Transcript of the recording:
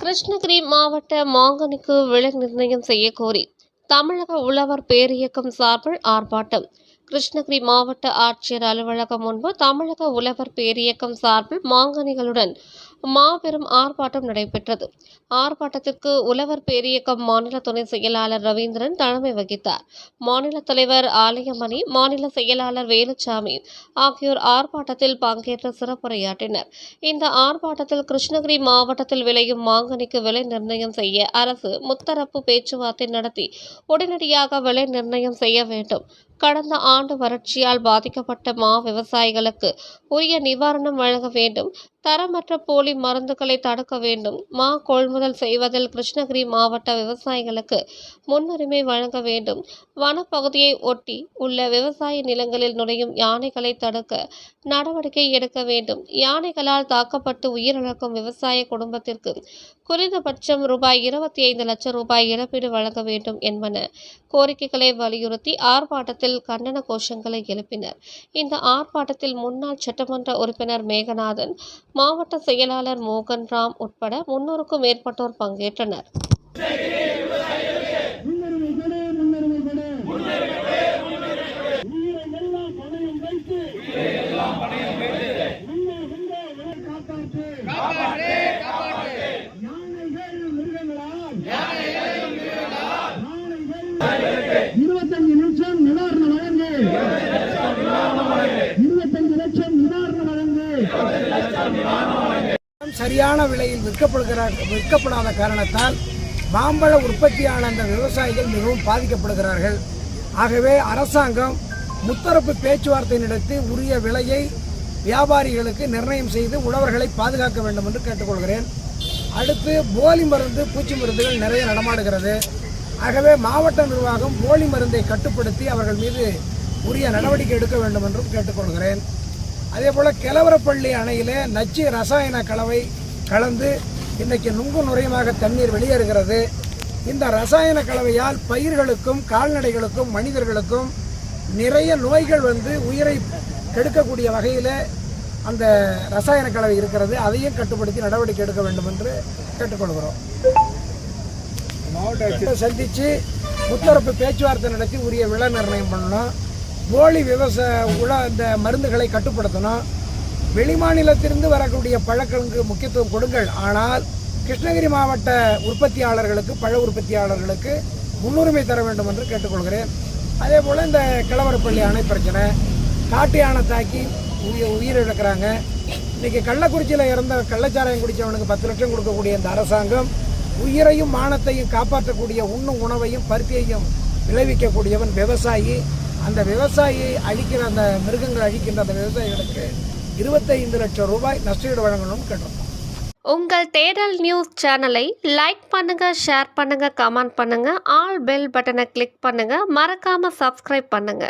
கிருஷ்ணகிரி மாவட்ட மாங்கனிக்கு விலை நிர்ணயம் செய்ய கோரி தமிழக உழவர் பேரியக்கம் சார்பில் ஆர்ப்பாட்டம். கிருஷ்ணகிரி மாவட்ட ஆட்சியர் அலுவலகம் முன்பு தமிழக உழவர் பேரியக்கம் சார்பில் மாங்கனிகளுடன் மாபெரும் ஆர்ப்பாட்டம் நடைபெற்றது. ஆர்ப்பாட்டத்திற்கு உழவர் பேரியக்கம் மாநில துணை செயலாளர் ரவீந்திரன் தலைமை வகித்தார். மாநில தலைவர் ஆலயமணி மாநில செயலாளர் வேலுச்சாமி ஆகியோர் ஆர்ப்பாட்டத்தில் பங்கேற்று சிறப்புரையாற்றினர். இந்த ஆர்ப்பாட்டத்தில் கிருஷ்ணகிரி மாவட்டத்தில் விளையும் மாங்கனிக்கு விலை நிர்ணயம் செய்ய அரசு முத்தரப்பு பேச்சுவார்த்தை நடத்தி உடனடியாக விலை நிர்ணயம் செய்ய வேண்டும். கடந்த ஆண்டு வறட்சியால் பாதிக்கப்பட்ட மா விவசாயிகளுக்கு உரிய நிவாரணம் வழங்க வேண்டும். தரமற்ற போலி மருந்துகளை தடுக்க வேண்டும். மா கொள்முதல் செய்வதில் கிருஷ்ணகிரி மாவட்ட விவசாயிகளுக்கு முன்னுரிமை வழங்க வேண்டும். வனப்பகுதியை ஒட்டி உள்ள விவசாய நிலங்களில் நுழையும் யானைகளை தடுக்க நடவடிக்கை எடுக்க வேண்டும். யானைகளால் தாக்கப்பட்டு உயிரிழக்கும் விவசாய குடும்பத்திற்கு குறைந்தபட்சம் ரூபாய் இருபத்தி ஐந்து லட்சம் ரூபாய் இழப்பீடு வழங்க வேண்டும் என்பன கோரிக்கைகளை வலியுறுத்தி ஆர்ப்பாட்டத்தில் கண்டன கோஷங்களை எழுப்பினர். இந்த ஆர்ப்பாட்டத்தில் முன்னாள் சட்டமன்ற உறுப்பினர் மேகநாதன் மாவட்ட செயலாளர் மோகன்ராம் உட்பட முன்னூறுக்கும் மேற்பட்டோர் பங்கேற்றனர் முன்னுரிமை கொடு முன்னுரிமை கொடு உயிரை எல்லாம் பணையம் வைத்து முன்னே வந்த உயிர் காப்பாற்று யானைகள் மிருகங்களால் யானைகள் இருபத்தஞ்சு லட்சம் நிவாரணம் வழங்கு. இருபத்தஞ்சு லட்சம் நிவாரணம் வழங்கு. சரியான விலையில் விற்கப்படுகிற விற்கப்படாத காரணத்தால் மாம்பழ உற்பத்தியான அந்த விவசாயிகள் மிகவும் பாதிக்கப்படுகிறார்கள். ஆகவே அரசாங்கம் முத்தரப்பு பேச்சுவார்த்தை நடத்தி உரிய விலையை வியாபாரிகளுக்கு நிர்ணயம் செய்து உழவர்களை பாதுகாக்க வேண்டும் என்று கேட்டுக்கொள்கிறேன். அடுத்து போலி மருந்து பூச்சி மருந்துகள் நிறைய நடமாடுகிறது. ஆகவே மாவட்ட நிர்வாகம் போலி மருந்தை கட்டுப்படுத்தி அவர்கள் மீது உரிய நடவடிக்கை எடுக்க வேண்டும் என்றும் கேட்டுக்கொள்கிறேன். அதே போல் கிழவரப்பள்ளி அணையிலே நச்சு ரசாயன கலவை கலந்து இன்றைக்கி நுங்கு நுரையுமாக தண்ணீர் வெளியேறுகிறது. இந்த ரசாயன கலவையால் பயிர்களுக்கும் கால்நடைகளுக்கும் மனிதர்களுக்கும் நிறைய நோய்கள் வந்து உயிரை கெடுக்கக்கூடிய வகையில் அந்த ரசாயன கலவை இருக்கிறது அதையும் கட்டுப்படுத்தி நடவடிக்கை எடுக்க வேண்டும் என்று கேட்டுக்கொள்கிறோம். மாவட்ட சந்தித்து முத்தரப்பு பேச்சுவார்த்தை நடத்தி உரிய விலை நிர்ணயம் பண்ணணும். போலி விவசாய உல இந்த மருந்துகளை கட்டுப்படுத்தணும். வெளிமாநிலத்திலிருந்து வரக்கூடிய பழங்களுக்கு முக்கியத்துவம் கொடுங்கள். ஆனால் கிருஷ்ணகிரி மாவட்ட உற்பத்தியாளர்களுக்கு பழ உற்பத்தியாளர்களுக்கு முன்னுரிமை தர வேண்டும் என்று கேட்டுக்கொள்கிறேன். அதே போல் இந்த கிழவரப்பள்ளி அணை பிரச்சனை காட்டு யானை தாக்கி உயிர் உயிரிழக்கிறாங்க இன்றைக்கி கள்ளக்குறிச்சியில் இறந்த கள்ளச்சாராயம் குடித்தவனுக்கு பத்து லட்சம் கொடுக்கக்கூடிய இந்த அரசாங்கம் உயிரையும் மானத்தையும் காப்பாற்றக்கூடிய உண்ணும் உணவையும் பருத்தியையும் விளைவிக்கக்கூடியவன் விவசாயி. அந்த விவசாயியை அழிக்கிற அந்த மிருகங்கள் அழிக்கின்ற அந்த விவசாயிகளுக்கு இருபத்தைந்து லட்சம் ரூபாய் நஷ்டஈடு வழங்கணும்னு கேட்டோம். உங்கள் தேடல் நியூஸ் சேனலை லைக் பண்ணுங்க ஷேர் பண்ணுங்க கமெண்ட் பண்ணுங்க ஆல் பெல் பட்டனை கிளிக் பண்ணுங்க மறக்காம சப்ஸ்கிரைப் பண்ணுங்க.